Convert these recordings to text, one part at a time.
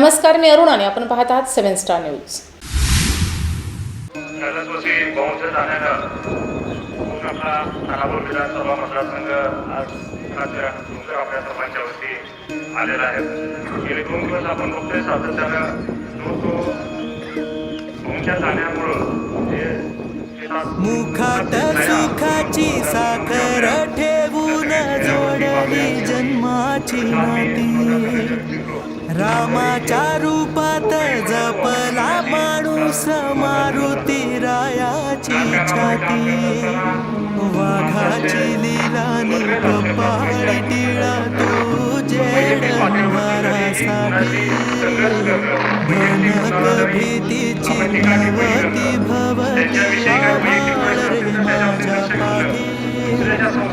नमस्कार मी अरुण आणि आपण पाहत आहात सेव्हन स्टार न्यूज. आलेला आहे. गेले दोन दिवस आपण बघतोय सातत्यानं जो तो जाण्यामुळं जे मुखात सुखाची साखर ठेवून जोडली जन्माची नाती रामाच्या रूपात जपला माणूस मारुती रायाची छाती. वाघाची लिलानी कपाळी टिळा तू जेड भनक भीतीची भवती भवती रे माझ्या पाठी.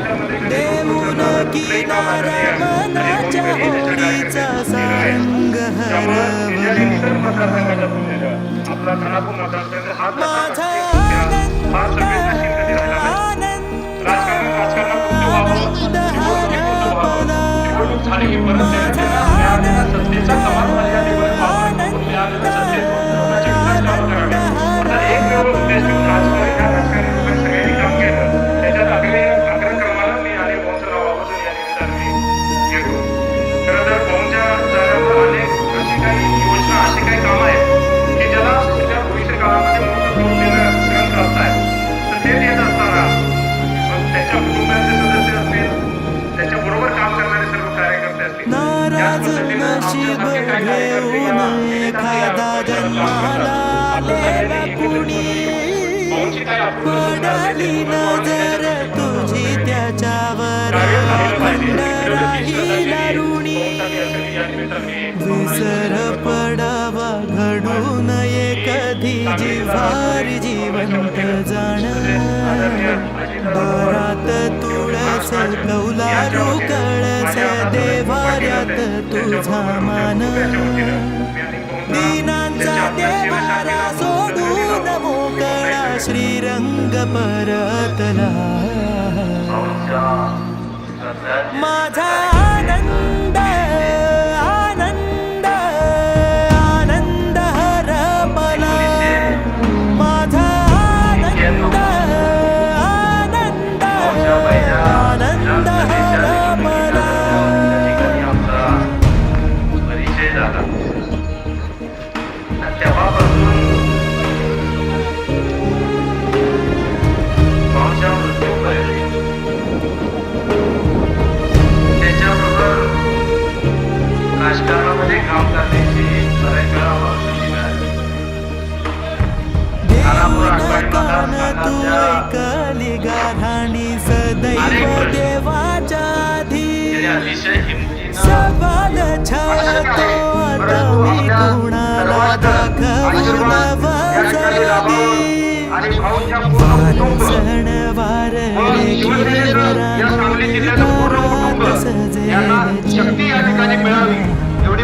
देऊन किनारा मनाच्या होडीचा सारंग हरवला हा माझा आनंद राहिला आहे. आनंद विसर पडावा घडू नये कधी जिव्हार जिवंत जाण. बारात तुळस कौलारू कळस देवाऱ्यात तुझा मान. दीनांचा देवारा सोडून मोकळा श्रीरंग परतला. माझा आनंद काम करण्याची बऱ्याच वेळा आधी अतिशय सवाल छातो मी कुणाला दाखवून वजली आणि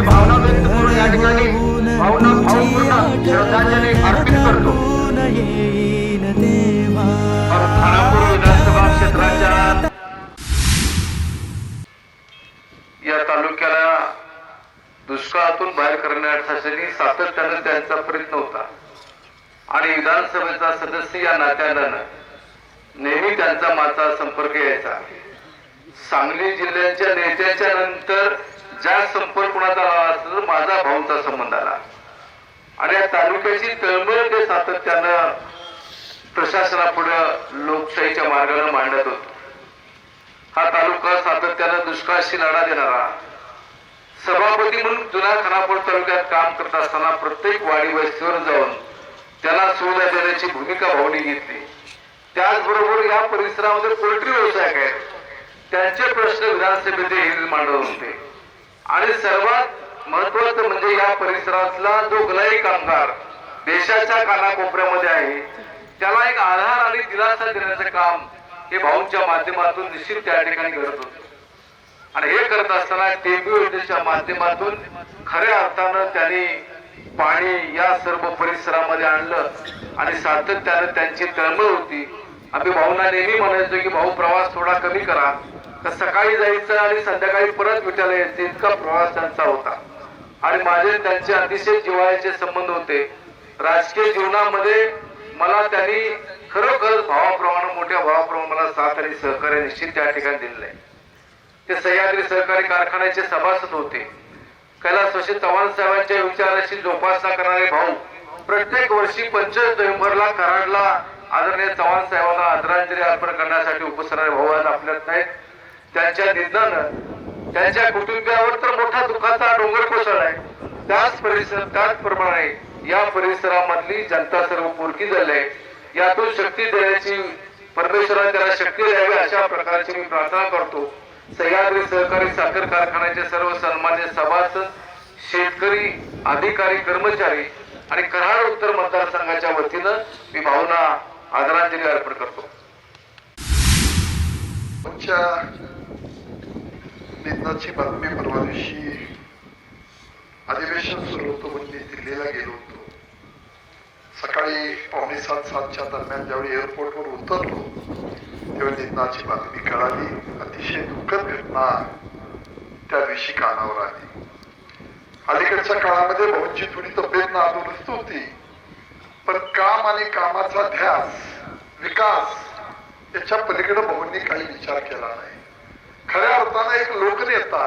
भाऊच्या एवढी भावना व्यक्त करून या ठिकाणी भावना भावपूर्ण श्रद्धांजली अर्पित करतो. खानापूर विधानसभा क्षेत्राच्या या तालुक्याला दुष्काळातून बाहेर करण्यासाठी सातत्यानं त्यांचा प्रयत्न होता. आणि विधानसभेचा सदस्य या नात्यानं नेहमी त्यांचा माझा संपर्क यायचा. सांगली जिल्ह्याच्या नेत्याच्या नंतर ज्या संपर्क कुणाचा आला असेल माझा भाऊचा संबंध आला. आणि या तालुक्याची तळमळ ते सातत्यानं प्रशासनापुढं लोकशाहीच्या मार्गाने मांडत होतो. हा तालुका सातत्यानं दुष्काळाशी लढा देणारा. सभापती म्हणून जुन्या खानापूर तालुक्यात काम करत असताना प्रत्येक वाडी वस्तीवर जाऊन त्याला सुविधा देण्याची भूमिका भावनी घेतली. त्याचबरोबर या परिसरामध्ये पोल्ट्री व्यवसाय आहेत त्यांचे प्रश्न विधानसभेत हे मांडत होते. आणि सर्वात महत्वाचं म्हणजे या परिसरातला जो गलाई कामगार देशाच्या कानाकोपऱ्यामध्ये आहे त्याला एक आधार आणि दिलासा देण्याचं काम हे भाऊंच्या माध्यमातून निश्चित त्या ठिकाणी करत होते. आणि हे करत असताना टेंबू योजनेच्या माध्यमातून खऱ्या अर्थानं त्यांनी पाणी या सर्व परिसरामध्ये आणलं आणि सातत्यानं त्यांची तळमळ होती. आम्ही भाऊंना नेहमी म्हणायचो की भाऊ प्रवास थोडा कमी करा. तर सकाळी जायचं आणि संध्याकाळी परत विटायला यायचं इतका प्रवास त्यांचा होता. आणि माझे त्यांचे अतिशय जिव्हाळ्याचे संबंध होते. राजकीय जीवनामध्ये मला त्यांनी खरोखर भावाप्रमाणे मोठ्या भावाप्रमाणे मला साथ आणि सहकार्य निश्चित त्या ठिकाणी दिलेलं आहे. ते सह्याद्री सहकारी कारखान्याचे सभासद होते. कैलास वशी चव्हाण साहेबांच्या विचाराची जोपासना करणारे भाऊ प्रत्येक वर्षी पंचवीस नोव्हेंबरला कराडला आदरणीय चव्हाण साहेबांना आदरांजली अर्पण करण्यासाठी उपसणारे भाऊ आज आपल्यात नाहीत. त्यांच्या निधनानं त्यांच्या कुटुंबियावर तर मोठा दुःखाचा डोंगर कोसळलाय. त्याच परिसर त्याचप्रमाणे या परिसरामधली जनता सर्व पोरकी झाली. आहे यातून शक्ती देण्याची परमेश्वराने त्याला शक्ती द्यावी अशा प्रकारची मी प्रार्थना करतो. सह्याद्री सहकारी साखर कारखान्याचे सर्व सन्मान्य सभासद शेतकरी अधिकारी कर्मचारी आणि कराड उत्तर मतदारसंघाच्या वतीनं मी भावना आदरांजली अर्पण करतो. आमच्या बातमी परवा दिवशी अधिवेशन सुरू होतं म्हणून मी दिल्लीला गेलो होतो. सकाळी पावणे सात सातच्या दरम्यान ज्यावेळी एअरपोर्टवर उतरलो तेव्हा निधनाची बातमी कळाली. अतिशय दुःखद घटना त्या दिवशी कानावर आली. अलीकडच्या काळामध्ये भाऊंची थोडी तब्येत नादुरुस्त होती. पण काम आणि कामाचा ध्यास विकास याच्या पलीकडे भाऊंनी काही विचार केला नाही. खऱ्या अर्थानं एक लोकनेता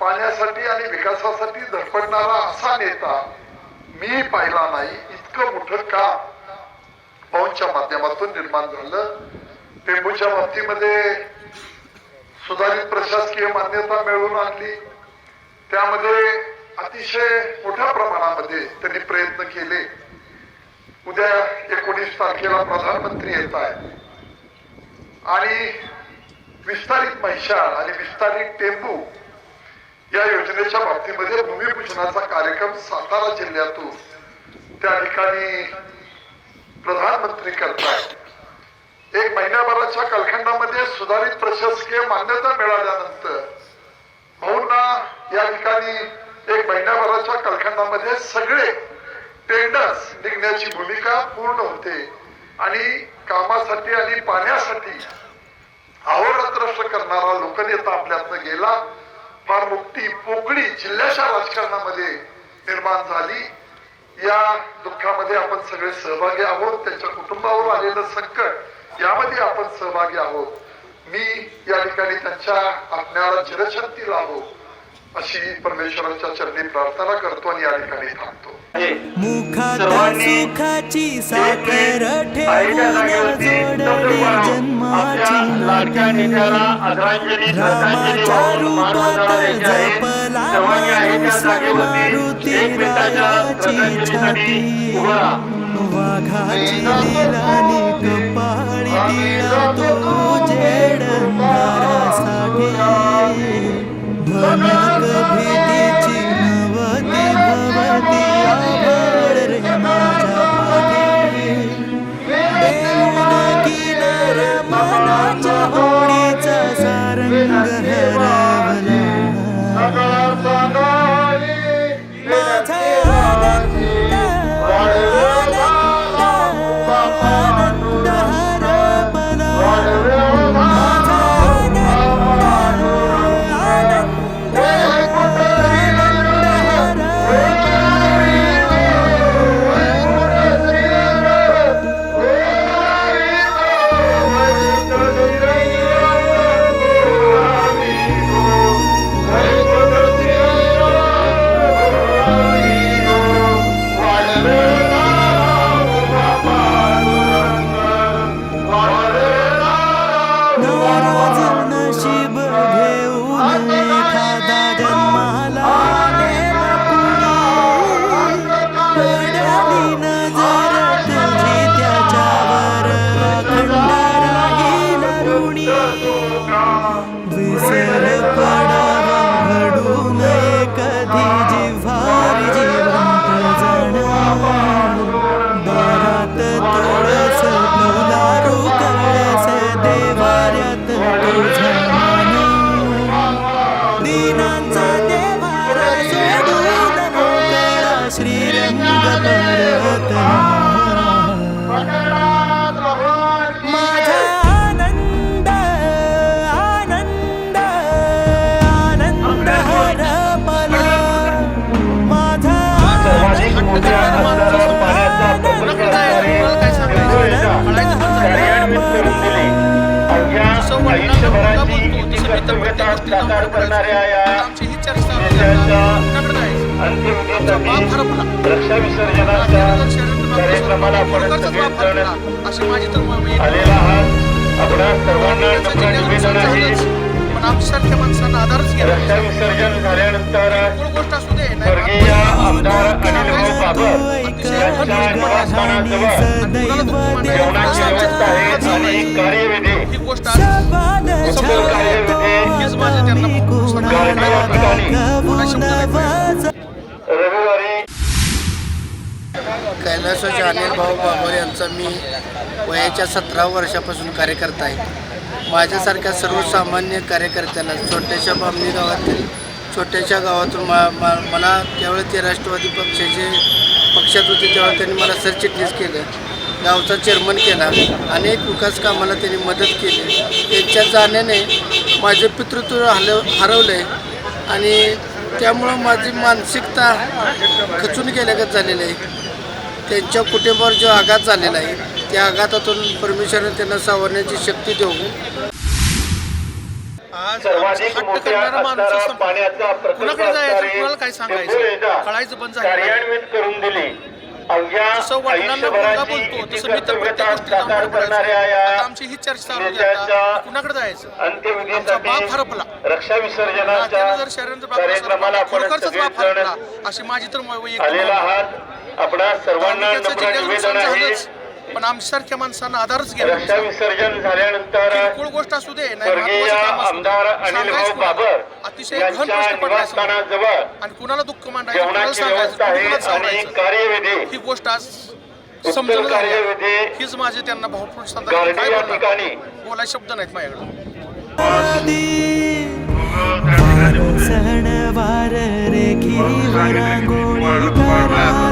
पाण्यासाठी आणि विकासासाठी धडपडणारा असा नेता मी पाहिला नाही. इतकं मोठं का पवनच्या माध्यमातून निर्माण झालं. पेंबूच्या बाबतीमध्ये सुधारित प्रशासकीय मान्यता मिळवून आणली. त्यामध्ये अतिशय मोठ्या प्रमाणामध्ये त्यांनी प्रयत्न केले. उद्या एकोणीस तारखेला प्रधानमंत्री येत आहे आणि विस्तारित म्हैशाळ आणि विस्तारित टेंबू या योजनेच्या बाबतीमध्ये भूमिपूजनाचा कार्यक्रम सातारा जिल्ह्यातून त्या ठिकाणी प्रधानमंत्री करतायत. एक महिन्याभराच्या कालखंडामध्ये सुधारित प्रशासकीय मान्यता मिळाल्यानंतर भाऊंना या ठिकाणी एक महिन्याभराच्या कालखंडामध्ये सगळे टेंडर्स निघण्याची भूमिका पूर्ण होते आणि कामासाठी आणि पाण्यासाठी अहोरात्र करणारा लोकनेता आपल्यातनं गेला. फार मोठी पोकळी जिल्ह्याच्या राजकारणामध्ये निर्माण झाली. या दुःखामध्ये आपण सगळे सहभागी आहोत. त्यांच्या कुटुंबावर आलेलं संकट यामध्ये आपण सहभागी आहोत. मी या ठिकाणी त्यांच्या आत्म्याला चिरशांती लावो अशी परमेश्वराच्या चरणी प्रार्थना करतो आणि या ठिकाणी थांबतो. वाघाची लिलानी कपाळी टिळा तो जेड अंधारासाठी भनक भीतीची कर्तव्यता साकार करणाऱ्या या देशाच्या अंत्यविधीसाठी रक्षा विसर्जनाच्या कार्यक्रमाला आपण सगळेजण आलेला आहात आपणा सर्वांना नम्र निवेदन आहे. रक्षा विसर्जन झाल्यानंतर स्वर्गीय आमदार अनिल बाबर यांच्या निवासस्थानाजवळ कैलासाचे अनिल भाऊ बाबर यांचा मी वयाच्या सतरा वर्षापासून कार्यकर्ता आहे. माझ्यासारख्या सर्वसामान्य कार्यकर्त्याला छोट्याशा बामणी गावातील छोट्याशा गावातून मा मा मला त्यावेळी ते राष्ट्रवादी पक्षाचे पक्षात होते तेव्हा त्यांनी मला सरचिटणीस केलं. गावचा चेअरमन केला. अनेक विकास कामाला त्यांनी मदत केली. त्यांच्या जाण्याने माझे पितृत्व हलव हरवलं आहे आणि त्यामुळं माझी मानसिकता खचून गेल्यागत झालेली आहे. त्यांच्या कुटुंबावर जो आघात झालेला आहे त्या आघातातून परमेश्वराने त्यांना सावरण्याची शक्ती देऊ. आज हट्ट करणारा माणूस कुणाकडे जायचं? कुणाला काय सांगायचं? कळायचं बंद झालं जसं वडिलांना मुलगा बोलतो तसं मी तर प्रत्येक गोष्टीला आता आमची ही चर्चा चालू होती आता कुणाकडे जायचं? आमचा अंत्यविधीसाठी बाप हरपला. रक्षा विसर्जनाच्या जर शरीराचं बाप खरोखरच बाप हरपला. अशी माझी तर वैयक्तिक आपणा सर्वांना निवेदन आहे. पण आमच्यासारख्या माणसांना आधारच रक्षा घ्या विसर्जन झाल्यानंतर कोण गोष्ट असू दे नाही स्वर्गीय महत्त्वाचं काम असू दे. आमदार अनिल सांगायचं भाऊ कुणाला? बाबर अतिशय घन यांच्या प्रश्न पडला समोर. निवासस्थानाजवळ आणि कुणाला दुःख मांडायचं कुणाला जेवणाची सांगायचं व्यवस्था आहे कुणाला आणि सांगायचं कार्यविधी ही गोष्ट आज समजून कार्यविधी हीच माझे त्यांना भावपूर्ण. गारठी काय या बोलणार? ठिकाणी बोलायला शब्द नाहीत माझ्याकडे सणवार रांगोळी घरात सजेल